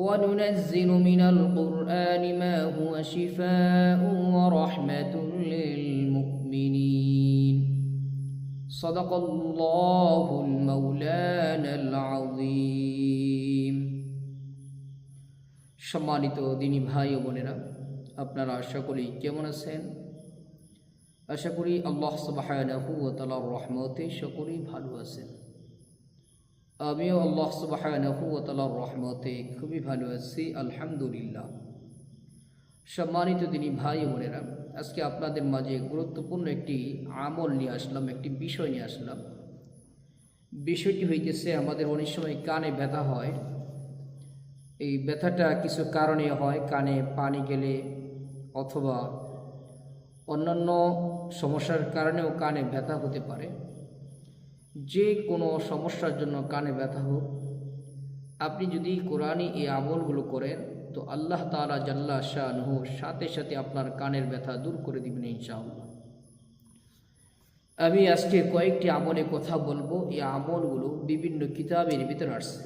وننزل من القرآن ما هو شفاء ورحمة للمؤمنين صدق الله المولانا العظيم সম্মানিত দিনী ভাই ও বোনেরা আপনারা আশা করি কেমন আছেন আশা করি আল্লাহ সুবাহানাহু ও তালার রহমতে সকলেই ভালো আছেন আমিও আল্লাহ সুবাহানাহু ও রহমতে খুবই ভালো আছি, আলহামদুলিল্লাহ। সম্মানিত তিনি ভাই বোনেরা, আজকে আপনাদের মাঝে গুরুত্বপূর্ণ একটি আমল নিয়ে আসলাম, একটি বিষয় নিয়ে আসলাম। বিষয়টি হইতেছে আমাদের অনেক সময় কানে ব্যথা হয়। এই ব্যথাটা কিছু কারণে হয়, কানে পানি গেলে অথবা অন্যান্য সমস্যার কারণেও কানে ব্যথা হতে পারে। যে কোনো সমস্যার জন্য কানে ব্যথা হোক, আপনি যদি কোরআনই এই আমলগুলো করেন, তো আল্লাহ তালা জাল্লা শাহ সাথে সাথে আপনার কানের ব্যথা দূর করে দিবেন ইনশাআল্লাহ। আমি আজকে কয়েকটি আমলে কথা বলব, এই আমলগুলো বিভিন্ন কিতাবের ভিতরে আসছে।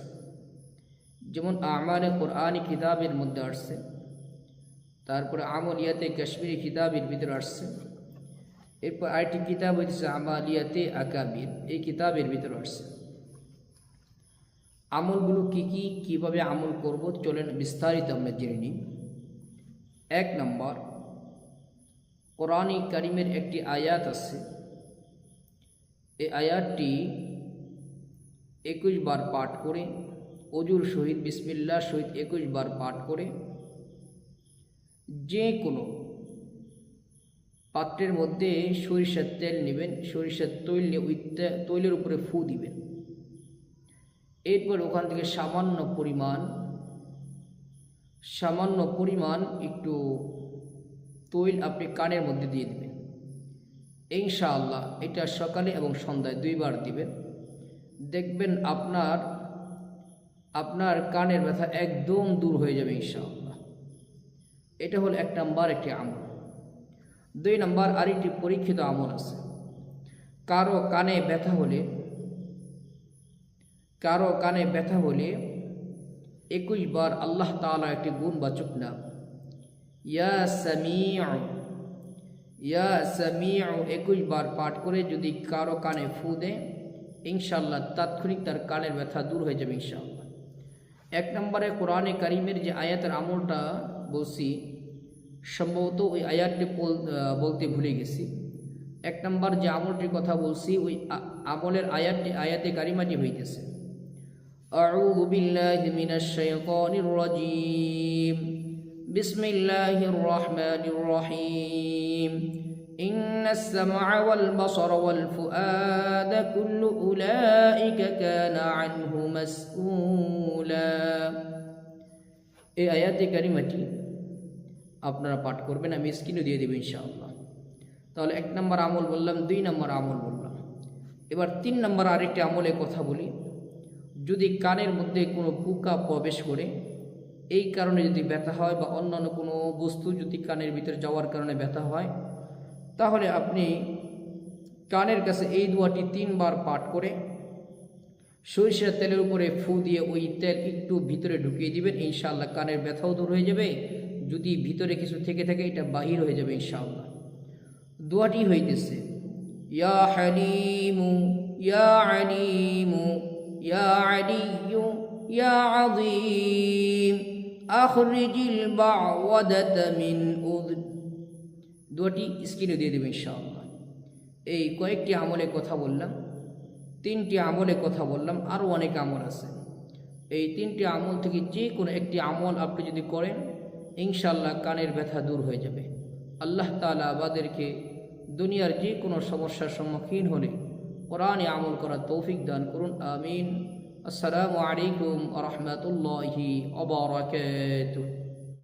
যেমন আমানে কোরআনি কিতাবের মধ্যে আসছে, তারপরে আমল ইয়াতে কাশ্মীরি কিতাবের ভিতরে আসছে। এরপর আরেকটি কিতাব হচ্ছে আমালিয়াতে আকাবির। এই কিতাবের ভিতরে আসছে। আমলগুলো কি কি, কীভাবে আমল করব চলেন বিস্তারিত আমরা জেনে নিই। এক নম্বর, কোরআনী করিমের একটি আয়াত আছে। এই আয়াতটি একুশ বার পাঠ করে, অজুর সহিত বিসমিল্লার সহিত একুশ বার পাঠ করে যে কোনো পাত্রের মধ্যে সরিষার তেল নেবেন, সরিষার তৈল নিয়ে ওই তৈলের উপরে ফু দিবেন। এরপর ওখান থেকে সামান্য পরিমাণ সামান্য পরিমাণ একটু তৈল আপনি কানের মধ্যে দিয়ে দিবেন। ইনশাআল্লাহ এটা সকালে এবং সন্ধ্যায় দুইবার দিবেন। দেখবেন আপনার আপনার কানের ব্যথা একদম দূর হয়ে যাবে ইনশাআল্লাহ। এটা হলো এক নাম্বার একটি আমল। দুই নম্বর আরেকটি পরীক্ষিত আমল আছে। কারও কানে ব্যথা হলে, কারও কানে ব্যথা হলে একুশ বার আল্লাহ তালা একটি গুণবাচক নাম ইয়া সামিউ ইয়া সামিউ, একুশ বার পাঠ করে যদি কারও কানে ফু দেয় ইনশাল্লাহ তাৎক্ষণিক তার কানের ব্যথা দূর হয়ে যাবে ইনশাআল্লাহ। এক নম্বরে কোরআনে কারিমের যে আয়াতের আমলটা বলছি সম্ভবত ওই আয়াতটি বলতে ভুলে গেছি এক নম্বর যে আমলটির কথা বলছি ওই আমলের আয়াতটি আয়াতে কারিমাটি হইতেছে أعوذ بالله من الشيطان الرجيم بسم الله الرحمن الرحيم إن السمع والبصر والفؤاد كل أولئك كان عنه مسؤولا এই আয়াতে কারিমাটি আপনারা পাঠ করবেন, আমি স্ক্রিনও দিয়ে দেবো ইনশাআল্লাহ। তাহলে এক নম্বর আমল বললাম, দুই নম্বর আমল বললাম। এবার তিন নম্বর আরেকটি আমলে কথা বলি। যদি কানের মধ্যে কোনো পোকা প্রবেশ করে, এই কারণে যদি ব্যথা হয় বা অন্যান্য কোনো বস্তু যদি কানের ভিতরে যাওয়ার কারণে ব্যথা হয়, তাহলে আপনি কানের কাছে এই দোয়াটি তিনবার পাঠ করে সরিষার তেলের উপরে ফু দিয়ে ওই তেল একটু ভিতরে ঢুকিয়ে দিবেন, ইনশাআল্লাহ কানের ব্যথাও দূর হয়ে যাবে যদি ভিতরে কিছু থেকে থাকে, এটা বাহির হয়ে যাবে ইনশাআল্লাহ। দোয়াটি হইতেছে, ইয়া হালিমু, ইয়া আলিমু, ইয়া আলিয়ু, ইয়া আযীম, আখরিজিল বাওয়াদাত মিন উদ দোয়াটি স্ক্রিনে দিয়ে দেবে ইনশাআল্লাহ। এই কয়েকটি আমলে কথা বললাম, তিনটি আমলে কথা বললাম, আরও অনেক আমল আছে। এই তিনটি আমল থেকে যে কোনো একটি আমল আপনি যদি করেন ইনশাল্লাহ কানের ব্যথা দূর হয়ে যাবে। আল্লাহ তালা আমাদেরকে দুনিয়ার যে কোনো সমস্যার সম্মুখীন হলে কোরআনে আমল করার তৌফিক দান করুন, আমিন। আসসালামু আলাইকুম রহমতুল্লাহি অবরাকাতুহ